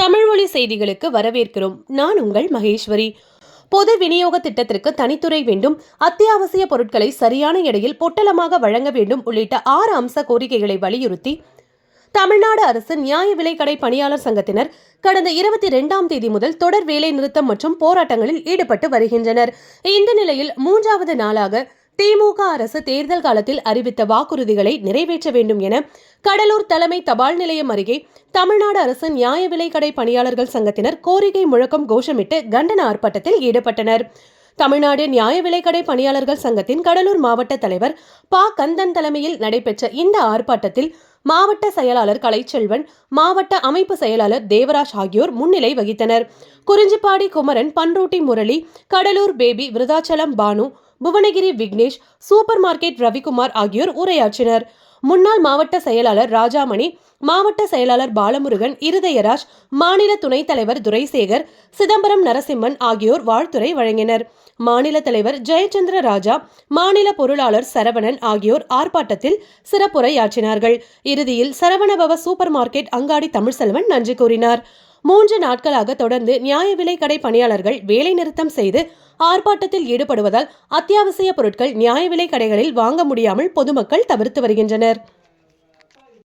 தமிழ்மொழி செய்திகளுக்கு வரவேற்கிறோம். நான் உங்கள் மகேஸ்வரி. பொது விநியோக திட்டத்திற்கு தனித்துறை வேண்டும். அத்தியாவசிய பொருட்களை சரியான எடையில் பொட்டலமாக வழங்க வேண்டும் உள்ளிட்ட ஆறு அம்ச கோரிக்கைகளை வலியுறுத்தி தமிழ்நாடு அரசு நியாய விலைக்கடை பணியாளர் சங்கத்தினர் கடந்த இருபத்தி இரண்டாம் தேதி முதல் தொடர் வேலை நிறுத்தம் மற்றும் போராட்டங்களில் ஈடுபட்டு வருகின்றனர். இந்த நிலையில் மூன்றாவது நாளாக திமுக அரசு தேர்தல் காலத்தில் அறிவித்த வாக்குறுதிகளை நிறைவேற்ற வேண்டும் என கடலூர் தலைமை தபால் நிலையம் அருகே தமிழ்நாடு அரசு நியாய விலைக்கடை பணியாளர்கள் சங்கத்தினர் கோரிக்கை முழக்கம் கோஷமிட்டு கண்டன ஆர்ப்பாட்டத்தில் ஈடுபட்டனர். தமிழ்நாடு நியாய விலைக்கடை பணியாளர்கள் சங்கத்தின் கடலூர் மாவட்ட தலைவர் ப. கந்தன் தலைமையில் நடைபெற்ற இந்த ஆர்ப்பாட்டத்தில் மாவட்ட செயலாளர் கலைச்செல்வன் மாவட்ட அமைப்பு செயலாளர் தேவராஜ் ஆகியோர் முன்னிலை வகித்தனர். குறிஞ்சிப்பாடி குமரன் பன்ருட்டி முரளி கடலூர் பேபி விருதாச்சலம் பானு புவனகிரி விக்னேஷ் சூப்பர் மார்க்கெட் ரவிக்குமார் ஆகியோர் உரையாற்றினர். முன்னாள் மாவட்ட செயலாளர் ராஜாமணி மாவட்ட செயலாளர் பாலமுருகன் இருதயராஜ் மாநில துணைத் தலைவர் துரைசேகர் சிதம்பரம் நரசிம்மன் ஆகியோர் வாழ்த்துரை வழங்கினர். மாநில தலைவர் ஜெயச்சந்திர ராஜா மாநில பொருளாளர் சரவணன் ஆகியோர் ஆர்ப்பாட்டத்தில் சிறப்புரையாற்றினார்கள். இறுதியில் சரவணபவ சூப்பர் மார்க்கெட் அங்காடி தமிழ்செல்வன் நன்றி கூறினார். மூன்று நாட்களாக தொடர்ந்து நியாய விலை கடை பணியாளர்கள் வேலை நிறுத்தம் செய்து ஆர்ப்பாட்டத்தில் ஈடுபடுவதால் அத்தியாவசிய பொருட்கள் நியாய விலை கடைகளில் வாங்க முடியாமல் பொதுமக்கள் தவிர்த்து வருகின்றனர்.